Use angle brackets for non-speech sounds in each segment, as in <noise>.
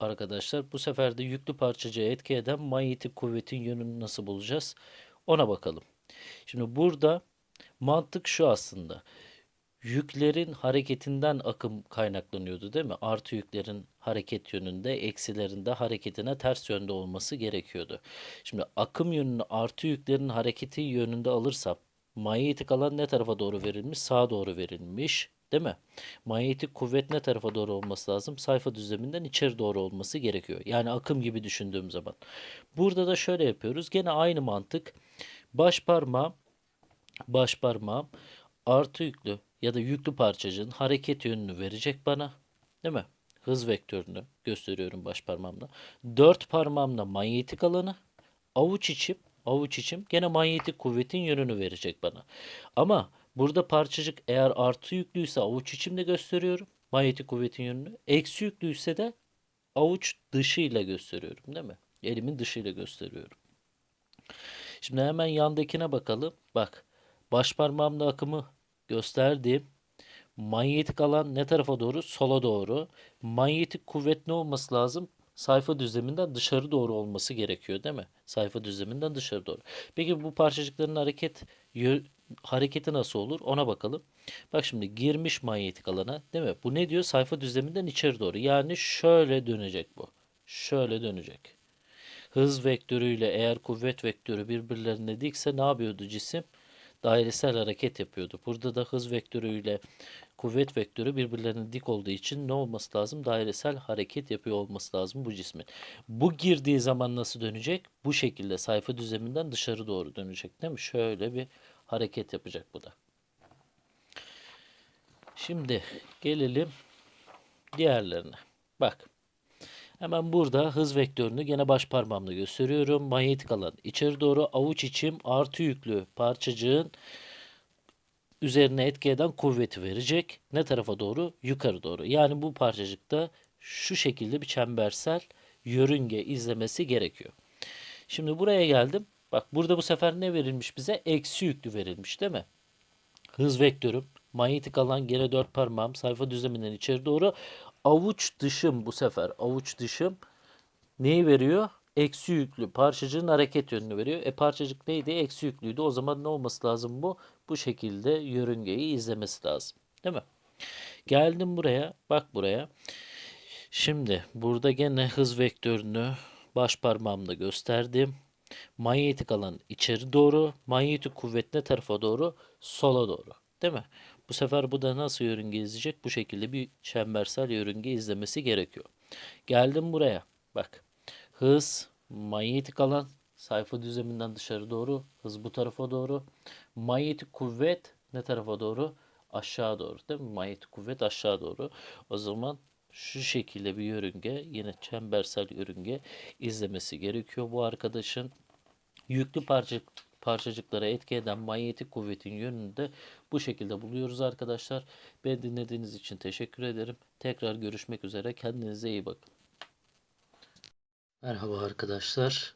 arkadaşlar. Bu sefer de yüklü parçacığa etki eden manyetik kuvvetin yönünü nasıl bulacağız? Ona bakalım. Şimdi burada mantık şu aslında. Yüklerin hareketinden akım kaynaklanıyordu değil mi? Artı yüklerin hareket yönünde, eksilerin de hareketine ters yönde olması gerekiyordu. Şimdi akım yönünü artı yüklerin hareketi yönünde alırsam manyetik alan ne tarafa doğru verilmiş? Sağa doğru verilmiş. Değil mi? Manyetik kuvvet ne tarafa doğru olması lazım? Sayfa düzleminden içeri doğru olması gerekiyor. Yani akım gibi düşündüğüm zaman. Burada da şöyle yapıyoruz. Gene aynı mantık. Baş parmağım, baş parmağım artı yüklü ya da yüklü parçacığın hareket yönünü verecek bana. Değil mi? Hız vektörünü gösteriyorum baş parmağımla. Dört parmağımla manyetik alanı, avuç içim, avuç içim gene manyetik kuvvetin yönünü verecek bana. Ama burada parçacık eğer artı yüklüyse avuç içimde gösteriyorum manyetik kuvvetin yönünü. Eksi yüklüyse de avuç dışıyla gösteriyorum değil mi? Elimin dışıyla gösteriyorum. Şimdi hemen yandakine bakalım. Bak baş parmağımla akımı gösterdiğim manyetik alan ne tarafa doğru? Sola doğru. Manyetik kuvvet ne olması lazım? Sayfa düzleminden dışarı doğru olması gerekiyor değil mi? Sayfa düzleminden dışarı doğru. Peki bu parçacıkların hareket hareketi nasıl olur? Ona bakalım. Bak şimdi girmiş manyetik alana değil mi? Bu ne diyor? Sayfa düzleminden içeri doğru. Yani şöyle dönecek bu. Şöyle dönecek. Hız vektörüyle eğer kuvvet vektörü birbirlerine dikse ne yapıyordu cisim? Dairesel hareket yapıyordu. Burada da hız vektörüyle kuvvet vektörü birbirlerine dik olduğu için ne olması lazım? Dairesel hareket yapıyor olması lazım bu cismin. Bu girdiği zaman nasıl dönecek? Bu şekilde sayfa düzleminden dışarı doğru dönecek değil mi? Şöyle bir hareket yapacak bu da. Şimdi gelelim diğerlerine. Bak. Hemen burada hız vektörünü gene baş parmağımla gösteriyorum. Manyetik alan içeri doğru avuç içim artı yüklü parçacığın üzerine etki eden kuvveti verecek. Ne tarafa doğru? Yukarı doğru. Yani bu parçacıkta şu şekilde bir çembersel yörünge izlemesi gerekiyor. Şimdi buraya geldim. Bak burada bu sefer ne verilmiş bize? Eksi yüklü verilmiş değil mi? Hız vektörüm. Manyetik alan gene dört parmağım. Sayfa düzleminden içeri doğru. Avuç dışım bu sefer. Avuç dışım neyi veriyor? Eksi yüklü parçacığın hareket yönünü veriyor. E parçacık neydi? Eksi yüklüydü. O zaman ne olması lazım bu? Bu şekilde yörüngeyi izlemesi lazım. Değil mi? Geldim buraya. Bak buraya. Şimdi burada gene hız vektörünü baş parmağımla gösterdim. Manyetik alan içeri doğru, manyetik kuvvet ne tarafa doğru? Sola doğru. Değil mi? Bu sefer bu da nasıl yörünge izleyecek? Bu şekilde bir çembersel yörünge izlemesi gerekiyor. Geldim buraya. Bak. Hız, manyetik alan, sayfa düzleminden dışarı doğru, hız bu tarafa doğru. Manyetik kuvvet ne tarafa doğru? Aşağı doğru değil mi? Manyetik kuvvet aşağı doğru. O zaman şu şekilde bir yörünge, yine çembersel yörünge izlemesi gerekiyor bu arkadaşın. Yüklü parça, parçacıklara etki eden manyetik kuvvetin yönünü de bu şekilde buluyoruz arkadaşlar. Beni dinlediğiniz için teşekkür ederim. Tekrar görüşmek üzere. Kendinize iyi bakın. Merhaba arkadaşlar.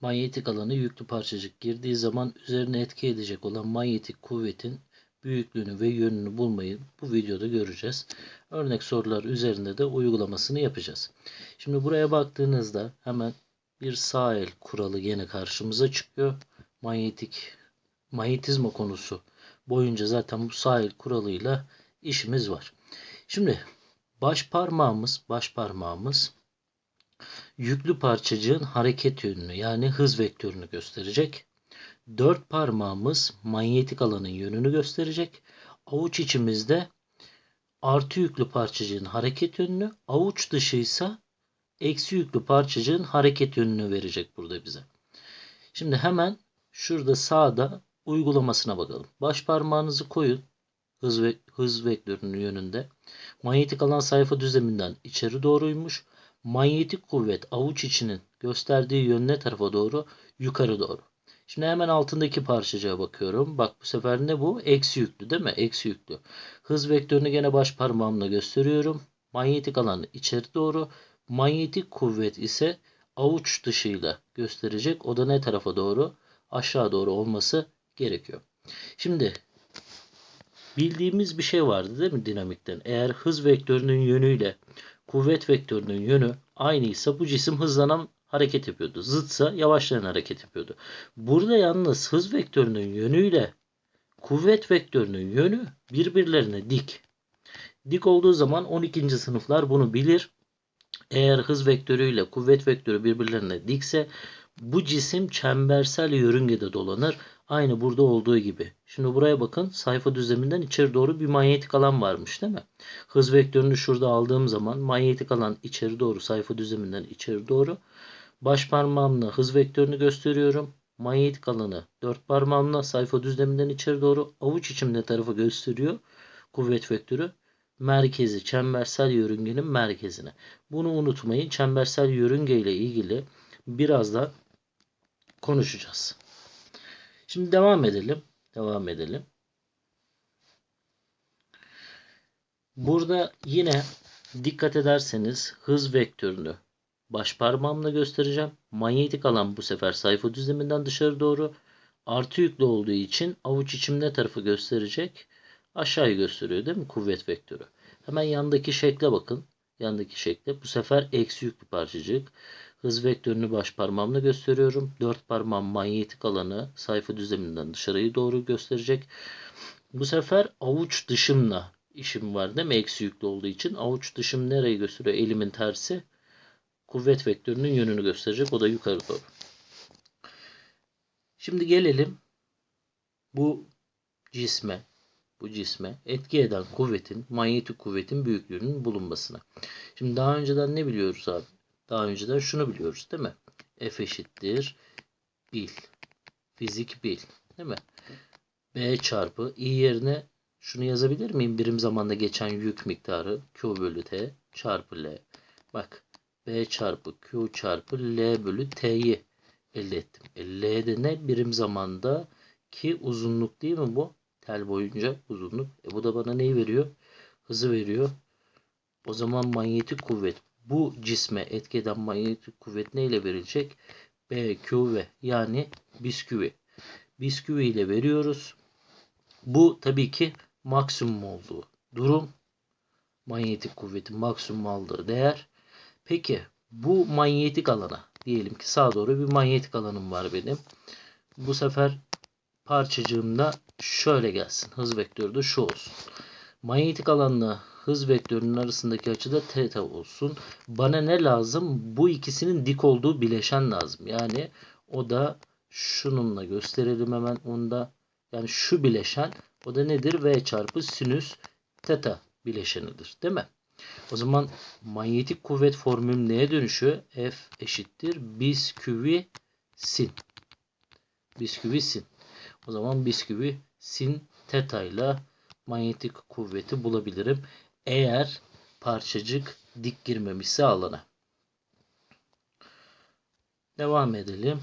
Manyetik alanı yüklü parçacık girdiği zaman üzerine etki edecek olan manyetik kuvvetin büyüklüğünü ve yönünü bulmayı bu videoda göreceğiz. Örnek sorular üzerinde de uygulamasını yapacağız. Şimdi buraya baktığınızda hemen bir sağ el kuralı yine karşımıza çıkıyor. Manyetik manyetizma konusu boyunca zaten bu sağ el kuralıyla işimiz var. Şimdi baş parmağımız, baş parmağımız yüklü parçacığın hareket yönünü yani hız vektörünü gösterecek. Dört parmağımız manyetik alanın yönünü gösterecek. Avuç içimizde artı yüklü parçacığın hareket yönünü, avuç dışı ise eksi yüklü parçacığın hareket yönünü verecek burada bize. Şimdi hemen şurada sağda uygulamasına bakalım. Baş parmağınızı koyun hız ve hız vektörünün yönünde. Manyetik alan sayfa düzleminden içeri doğruymuş. Manyetik kuvvet avuç içinin gösterdiği yön ne tarafa doğru? Yukarı doğru. Şimdi hemen altındaki parçacığa bakıyorum. Bak bu sefer ne bu? Eksi yüklü değil mi? Eksi yüklü. Hız vektörünü gene baş parmağımla gösteriyorum. Manyetik alan içeri doğru. Manyetik kuvvet ise avuç dışıyla gösterecek. O da ne tarafa doğru? Aşağı doğru olması gerekiyor. Şimdi bildiğimiz bir şey vardı değil mi dinamikten? Eğer hız vektörünün yönüyle kuvvet vektörünün yönü aynıysa bu cisim hızlanan hareket yapıyordu. Zıtsa yavaşlayan hareket yapıyordu. Burada yalnız hız vektörünün yönüyle kuvvet vektörünün yönü birbirlerine dik. Dik olduğu zaman 12. sınıflar bunu bilir. Eğer hız vektörüyle kuvvet vektörü birbirlerine dikse bu cisim çembersel yörüngede dolanır. Aynı burada olduğu gibi. Şimdi buraya bakın. Sayfa düzleminden içeri doğru bir manyetik alan varmış değil mi? Hız vektörünü şurada aldığım zaman manyetik alan içeri doğru sayfa düzleminden içeri doğru. Baş parmağımla hız vektörünü gösteriyorum. Manyetik alanı dört parmağımla sayfa düzleminden içeri doğru avuç içimde tarafı gösteriyor. Kuvvet vektörü merkezi çembersel yörüngenin merkezine. Bunu unutmayın. Çembersel yörünge ile ilgili biraz da konuşacağız. Şimdi devam edelim. Devam edelim. Burada yine dikkat ederseniz hız vektörünü baş parmağımla göstereceğim. Manyetik alan bu sefer sayfa düzleminden dışarı doğru artı yüklü olduğu için avuç içimde tarafı gösterecek. Aşağıyı gösteriyor değil mi? Kuvvet vektörü. Hemen yandaki şekle bakın. Yandaki şekle. Bu sefer eksi yüklü parçacık. Hız vektörünü baş parmağımla gösteriyorum. Dört parmağım manyetik alanı sayfa düzleminden dışarıyı doğru gösterecek. Bu sefer avuç dışımla işim var değil mi? Eksi yüklü olduğu için. Avuç dışım nereyi gösteriyor? Elimin tersi. Kuvvet vektörünün yönünü gösterecek. O da yukarı doğru. Şimdi gelelim bu cisme bu cisme etki eden kuvvetin, manyetik kuvvetin büyüklüğünün bulunmasına. Şimdi daha önceden ne biliyoruz abi? Daha önceden şunu biliyoruz değil mi? F eşittir bil. Fizik bil. Değil mi? B çarpı I yerine şunu yazabilir miyim? Birim zamanda geçen yük miktarı Q bölü T çarpı L. Bak B çarpı Q çarpı L bölü T'yi elde ettim. E, L'de ne? Birim zamanda ki uzunluk değil mi bu? Tel boyunca uzunluk. E, bu da bana neyi veriyor? Hızı veriyor. O zaman manyetik kuvvet bu cisme etki eden manyetik kuvvet neyle verilecek? BQV yani bisküvi. Bisküvi ile veriyoruz. Bu tabii ki maksimum olduğu durum. Manyetik kuvvetin maksimum aldığı değer. Peki bu manyetik alana diyelim ki sağa doğru bir manyetik alanım var benim. Bu sefer parçacığımda şöyle gelsin. Hız vektörü de şu olsun. Manyetik alanla hız vektörünün arasındaki açı da θ olsun. Bana ne lazım? Bu ikisinin dik olduğu bileşen lazım. Yani o da şununla gösterelim hemen onu da. Yani şu bileşen o da nedir? V çarpı sinüs θ bileşenidir. Değil mi? O zaman manyetik kuvvet formülüm neye dönüşüyor? F eşittir bisküvi sin. Bisküvi sin. O zaman bisküvi sin θ ile manyetik kuvveti bulabilirim. Eğer parçacık dik girmemişse alana. Devam edelim.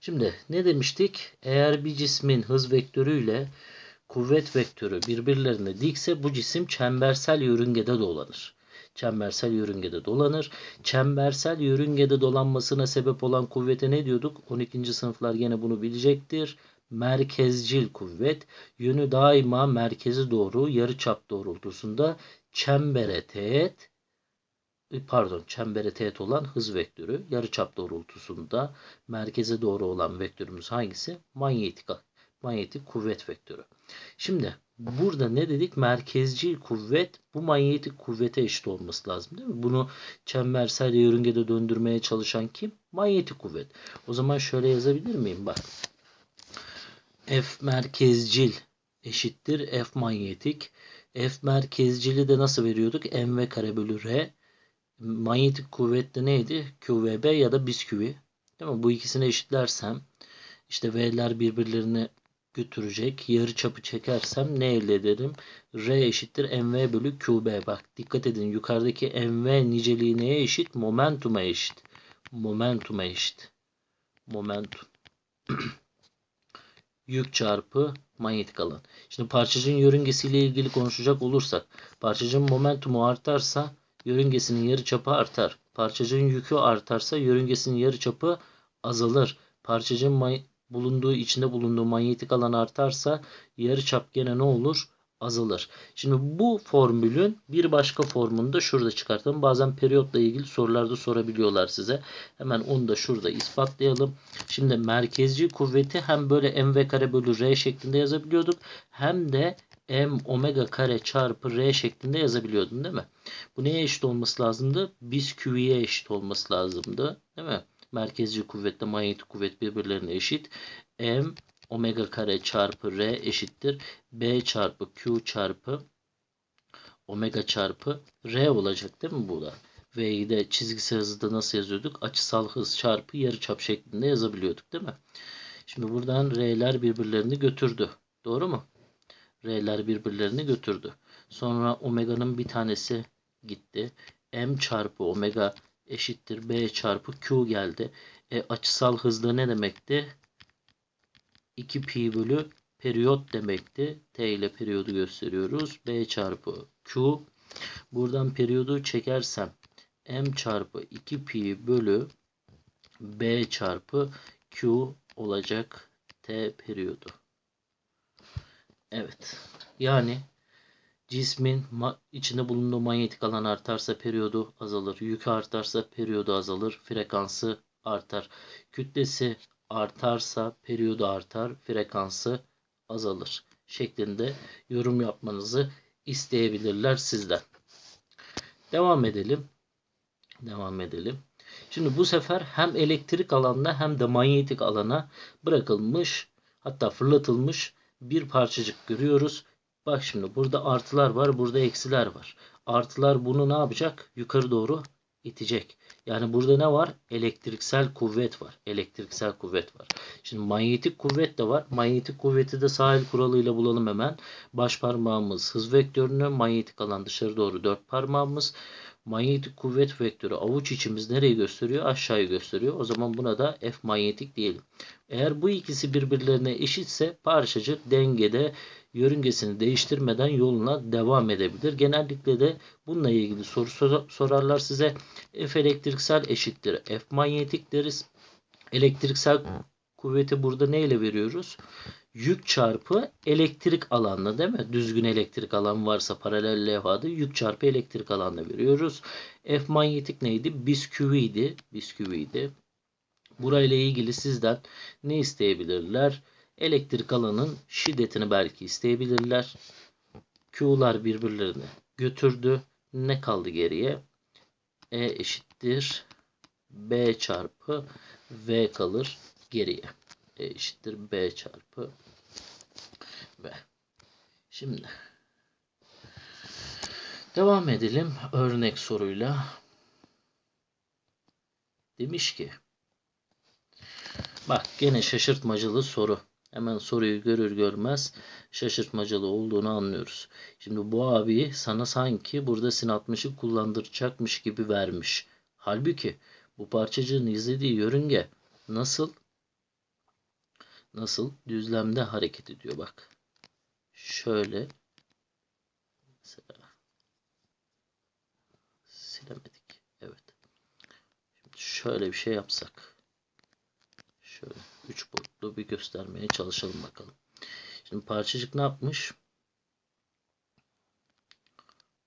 Şimdi ne demiştik? Eğer bir cismin hız vektörüyle kuvvet vektörü birbirlerine dikse bu cisim çembersel yörüngede dolanır. Çembersel yörüngede dolanır. Çembersel yörüngede dolanmasına sebep olan kuvvete ne diyorduk? 12. sınıflar yine bunu bilecektir merkezcil kuvvet yönü daima merkeze doğru yarıçap doğrultusunda çembere teğet pardon çembere teğet olan hız vektörü yarıçap doğrultusunda merkeze doğru olan vektörümüz hangisi? Manyetik manyetik kuvvet vektörü. Şimdi burada ne dedik? Merkezcil kuvvet bu manyetik kuvvete eşit olması lazım değil mi? Bunu çembersel yörüngede döndürmeye çalışan kim? Manyetik kuvvet. O zaman şöyle yazabilir miyim? Bak. F merkezcil eşittir F manyetik. F merkezcili de nasıl veriyorduk? mv kare bölü r. Manyetik kuvvette neydi? QVB ya da bisküvi. Değil mi? Bu ikisini eşitlersem işte V'ler birbirlerini götürecek. Yarı çapı çekersem ne elde ederim? R eşittir mv bölü qb. Bak dikkat edin yukarıdaki mv niceliği neye eşit? Momentuma eşit. Momentuma eşit. Momentum. <clears throat> yük çarpı manyetik alan. Şimdi parçacığın yörüngesiyle ilgili konuşacak olursak parçacığın momentumu artarsa yörüngesinin yarıçapı artar. Parçacığın yükü artarsa yörüngesinin yarıçapı azalır. Parçacığın bulunduğu içinde bulunduğu manyetik alan artarsa yarıçap gene ne olur? azalır. Şimdi bu formülün bir başka formunu da şurada çıkartalım. Bazen periyotla ilgili sorularda sorabiliyorlar size. Hemen onu da şurada ispatlayalım. Şimdi merkezci kuvveti hem böyle mv kare bölü r şeklinde yazabiliyorduk. Hem de m omega kare çarpı r şeklinde yazabiliyordum değil mi? Bu neye eşit olması lazımdı? Bis QE'ye eşit olması lazımdı. Değil mi? Merkezci kuvvetle manyetik kuvvet birbirlerine eşit. M omega kare çarpı r eşittir. B çarpı Q çarpı omega çarpı r olacak değil mi bu da? V'yi de çizgisel hızda nasıl yazıyorduk? Açısal hız çarpı yarıçap şeklinde yazabiliyorduk değil mi? Şimdi buradan r'ler birbirlerini götürdü. Doğru mu? R'ler birbirlerini götürdü. Sonra omega'nın bir tanesi gitti. M çarpı omega eşittir B çarpı Q geldi. E, açısal hızda ne demekti? 2 pi bölü periyot demekti. T ile periyodu gösteriyoruz. B çarpı Q. Buradan periyodu çekersem M çarpı 2 pi bölü B çarpı Q olacak T periyodu. Evet. Yani cismin içinde bulunduğu manyetik alan artarsa periyodu azalır. Yükü artarsa periyodu azalır. Frekansı artar. Kütlesi artarsa periyodu artar. Frekansı azalır. Şeklinde yorum yapmanızı isteyebilirler sizden. Devam edelim. Devam edelim. Şimdi bu sefer hem elektrik alanına hem de manyetik alana bırakılmış hatta fırlatılmış bir parçacık görüyoruz. Bak şimdi burada artılar var, burada eksiler var. Artılar bunu ne yapacak? Yukarı doğru itecek. Yani burada ne var? Elektriksel kuvvet var. Elektriksel kuvvet var. Şimdi manyetik kuvvet de var. Manyetik kuvveti de sahil kuralıyla bulalım hemen. Baş parmağımız hız vektörünü, manyetik alan dışarı doğru dört parmağımız. Manyetik kuvvet vektörü avuç içimiz nereyi gösteriyor? Aşağıyı gösteriyor. O zaman buna da F manyetik diyelim. Eğer bu ikisi birbirlerine eşitse parçacık dengede yörüngesini değiştirmeden yoluna devam edebilir. Genellikle de bununla ilgili soru sorarlar size. F elektriksel eşittir. F manyetik deriz. Elektriksel kuvveti burada ne ile veriyoruz? Yük çarpı elektrik alanla değil mi? Düzgün elektrik alan varsa paralel levhada yük çarpı elektrik alanla veriyoruz. F manyetik neydi? Bisküviydi. Bisküviydi. Burayla ilgili sizden ne isteyebilirler? Elektrik alanın şiddetini belki isteyebilirler. Q'lar birbirlerini götürdü. Ne kaldı geriye? E eşittir B çarpı V kalır geriye. E eşittir B çarpı V. Şimdi devam edelim örnek soruyla. Demiş ki bak gene şaşırtmacalı soru. Hemen soruyu görür görmez şaşırtmacalı olduğunu anlıyoruz. Şimdi bu abi sana sanki burada sin 60'ı kullandıracakmış gibi vermiş. Halbuki bu parçacığın izlediği yörünge nasıl? Nasıl? Düzlemde hareket ediyor bak. Şöyle. Mesela. Silemedik. Evet. Şimdi şöyle bir şey yapsak. Şöyle 3 boyutlu bir göstermeye çalışalım bakalım. Şimdi parçacık ne yapmış?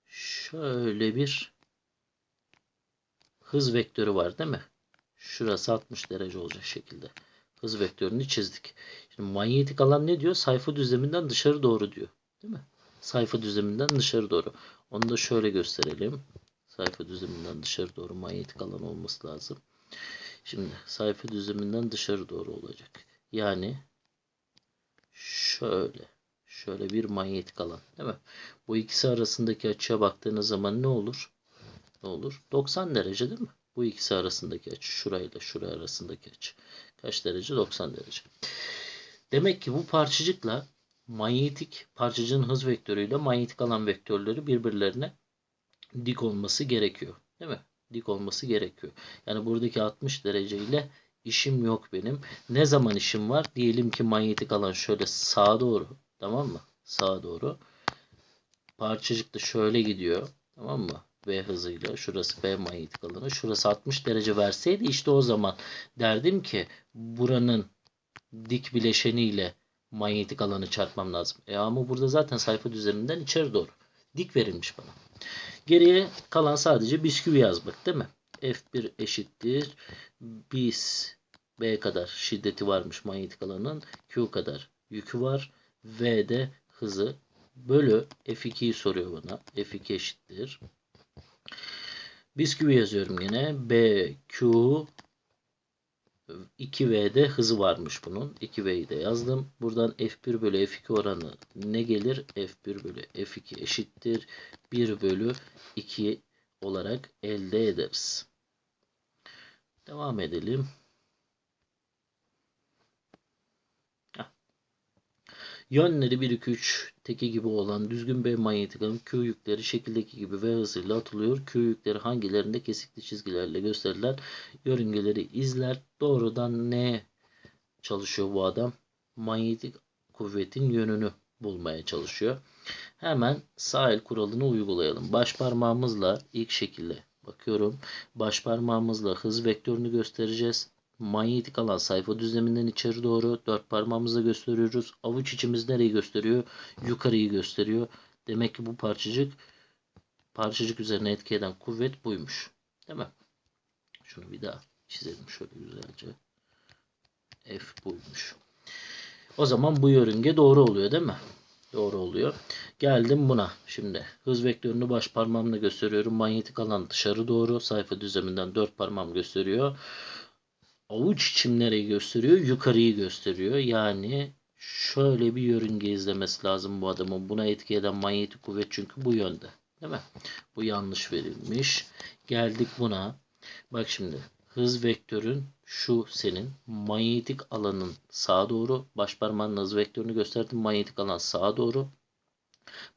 Şöyle bir hız vektörü var değil mi? Şurası 60 derece olacak şekilde. Hız vektörünü çizdik. Şimdi manyetik alan ne diyor? Sayfa düzleminden dışarı doğru diyor. Değil mi? Sayfa düzleminden dışarı doğru. Onu da şöyle gösterelim. Sayfa düzleminden dışarı doğru manyetik alan olması lazım. Şimdi sayfa düzleminden dışarı doğru olacak. Yani şöyle şöyle bir manyetik alan değil mi? Bu ikisi arasındaki açıya baktığınız zaman ne olur? Ne olur? 90 derece değil mi? Bu ikisi arasındaki açı şurayla şuraya arasındaki açı. Kaç derece? 90 derece. Demek ki bu parçacıkla manyetik parçacığın hız vektörüyle manyetik alan vektörleri birbirlerine dik olması gerekiyor. Değil mi? dik olması gerekiyor. Yani buradaki 60 derece ile işim yok benim. Ne zaman işim var? Diyelim ki manyetik alan şöyle sağa doğru. Tamam mı? Sağa doğru. Parçacık da şöyle gidiyor. Tamam mı? V hızıyla. Şurası B manyetik alanı. Şurası 60 derece verseydi işte o zaman derdim ki buranın dik bileşeniyle manyetik alanı çarpmam lazım. E ama burada zaten sayfa düzleminden içeri doğru. Dik verilmiş bana. Geriye kalan sadece bisküvi yazmak değil mi? F1 eşittir. Bis B kadar şiddeti varmış manyetik alanın. Q kadar yükü var. V de hızı. Bölü F2'yi soruyor bana. F2 eşittir. Bisküvi yazıyorum yine. B, Q, 2V'de hızı varmış bunun. 2V'yi de yazdım. Buradan F1 bölü F2 oranı ne gelir? F1 bölü F2 eşittir. 1 bölü 2 olarak elde ederiz. Devam edelim. Yönleri 1, 2, 3 teki gibi olan düzgün bir manyetik alan Q yükleri şekildeki gibi V hızıyla atılıyor. Q yükleri hangilerinde kesikli çizgilerle gösterilen yörüngeleri izler. Doğrudan ne çalışıyor bu adam? Manyetik kuvvetin yönünü bulmaya çalışıyor. Hemen sağ el kuralını uygulayalım. Baş parmağımızla ilk şekilde bakıyorum. Baş parmağımızla hız vektörünü göstereceğiz. Manyetik alan sayfa düzleminden içeri doğru dört parmağımızla gösteriyoruz. Avuç içimiz nereyi gösteriyor? Yukarıyı gösteriyor. Demek ki bu parçacık parçacık üzerine etki eden kuvvet buymuş. Değil mi? Şunu bir daha çizelim şöyle güzelce. F buymuş. O zaman bu yörünge doğru oluyor değil mi? Doğru oluyor. Geldim buna. Şimdi hız vektörünü baş parmağımla gösteriyorum. Manyetik alan dışarı doğru. Sayfa düzleminden dört parmağım gösteriyor. Avuç içim nereyi gösteriyor? Yukarıyı gösteriyor. Yani şöyle bir yörünge izlemesi lazım bu adamın. Buna etki eden manyetik kuvvet çünkü bu yönde. Değil mi? Bu yanlış verilmiş. Geldik buna. Bak şimdi hız vektörün şu senin manyetik alanın sağa doğru baş parmağınla hız vektörünü gösterdim manyetik alan sağa doğru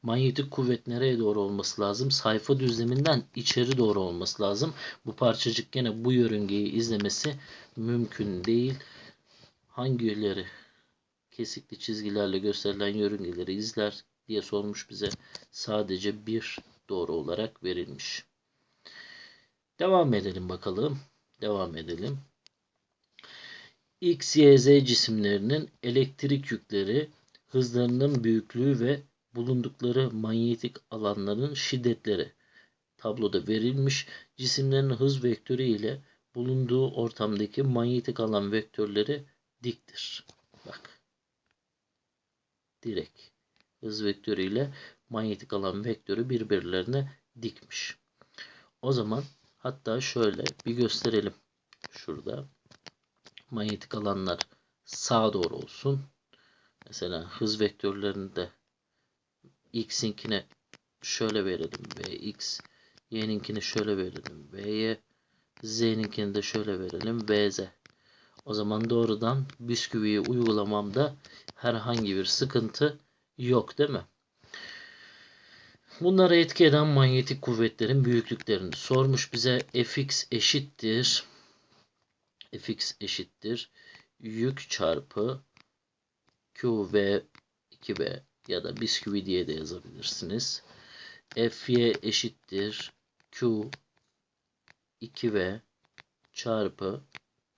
manyetik kuvvet nereye doğru olması lazım? Sayfa düzleminden içeri doğru olması lazım. Bu parçacık gene bu yörüngeyi izlemesi mümkün değil. Hangileri kesikli çizgilerle gösterilen yörüngeleri izler diye sormuş bize. Sadece bir doğru olarak verilmiş. Devam edelim bakalım. Devam edelim. X, Y, Z cisimlerinin elektrik yükleri, hızlarının büyüklüğü ve bulundukları manyetik alanların şiddetleri tabloda verilmiş. Cisimlerin hız vektörü ile bulunduğu ortamdaki manyetik alan vektörleri diktir. Bak. Direkt. Hız vektörü ile manyetik alan vektörü birbirlerine dikmiş. O zaman hatta şöyle bir gösterelim. Şurada manyetik alanlar sağa doğru olsun. Mesela hız vektörlerinde x'inkine şöyle verelim vx, y'ninkini şöyle verelim vy, z'ninkini de şöyle verelim vz. O zaman doğrudan bisküviyi uygulamamda herhangi bir sıkıntı yok değil mi? Bunlara etki eden manyetik kuvvetlerin büyüklüklerini sormuş bize fx eşittir fx eşittir yük çarpı qv 2b ya da bisküvi diye de yazabilirsiniz. fy eşittir q 2v çarpı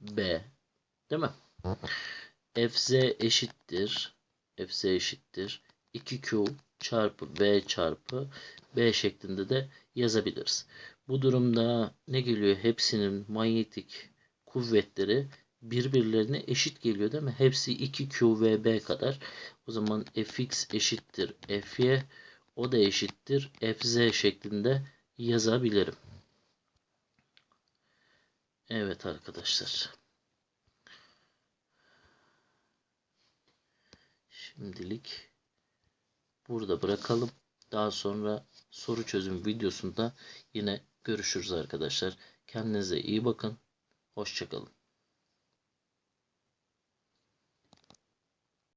b değil mi? fz eşittir fz eşittir 2q çarpı v çarpı b şeklinde de yazabiliriz. Bu durumda ne geliyor? Hepsinin manyetik kuvvetleri birbirlerine eşit geliyor değil mi? Hepsi 2Q ve B kadar. O zaman Fx eşittir Fy. O da eşittir Fz şeklinde yazabilirim. Evet arkadaşlar. Şimdilik burada bırakalım. Daha sonra soru çözüm videosunda yine görüşürüz arkadaşlar. Kendinize iyi bakın. Hoşçakalın.